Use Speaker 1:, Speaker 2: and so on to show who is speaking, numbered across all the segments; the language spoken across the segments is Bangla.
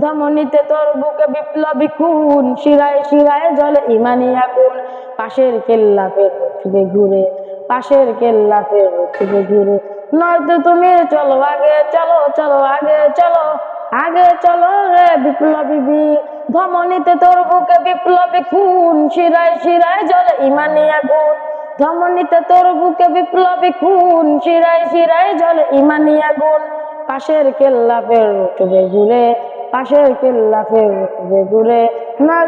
Speaker 1: ধমনীতে তোর বুকে বিপ্লবী খুন। শিরায় শিরায় জলে ইমানি আগুন। পাশের কেল্লা ফের উঠবে ঘুরে, পাশের কেল্লা ফের উঠবে ঘুরে। নয়তো তুমি চলো আগে, চলো চলো, আগে চলো আগে চলো রে বিপ্লবী বীর। ধমনীতে তোর বুকে বিপ্লবী খুন। শিরায় শিরায় জলে ইমানি আগুন। ধমনীতে তোর বুকে বিপ্লবী খুন। শিরায় শিরায় জলে ইমানি আগুন। পাশের কেল্লা ফের উঠবে ঘুরে পাশের কেল্লা ফেরে ঘুরে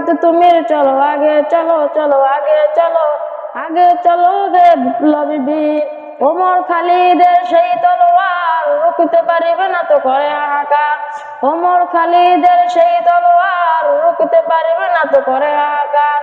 Speaker 1: তো তুমি, চলো আগে, চলো চলো, আগে চলো আগে চলো রে বিপ্লবী বীর। ওমর খালিদের সেই তলোয়ার রুকতে পারিবে না তো করে হাহাকার ওমর খালিদের সেই তলোয়ার রুকতে পারিবে না তো করে হাহাকার